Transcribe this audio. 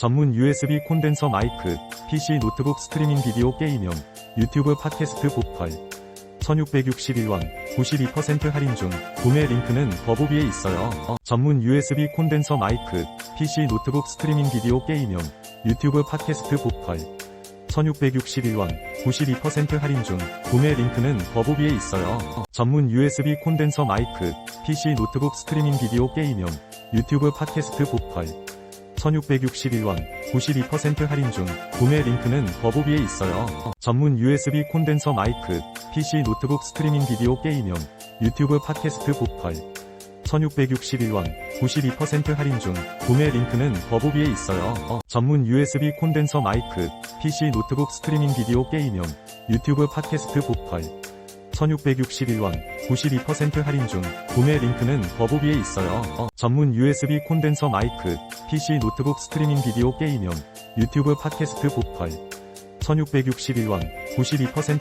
전문 USB 콘덴서 마이크, PC 노트북 스트리밍 비디오 게임용, 유튜브 팟캐스트 보컬. 1661원, 92% 할인 중, 구매 링크는 더보기에 있어요. 어, 전문 USB 콘덴서 마이크, PC 노트북 스트리밍 비디오 게임용, 유튜브 팟캐스트 보컬. 1661원, 92% 할인 중, 구매 링크는 더보기에 있어요. 어, 전문 USB 콘덴서 마이크, PC 노트북 스트리밍 비디오 게임용, 유튜브 팟캐스트 보컬. 1661원, 92% 할인 중, 구매 링크는 더보기에 있어요. 어, 전문 USB 콘덴서 마이크, PC 노트북 스트리밍 비디오 게임용, 유튜브 팟캐스트 보컬. 1661원, 92% 할인 중, 구매 링크는 더보기에 있어요. 어, 전문 USB 콘덴서 마이크, PC 노트북 스트리밍 비디오 게임용, 유튜브 팟캐스트 보컬. 1661원, 92% 할인 중, 구매 링크는 더보기에 있어요. 어, 전문 USB 콘덴서 마이크, PC 노트북 스트리밍 비디오 게임용, 유튜브 팟캐스트 보컬. 1661원, 92%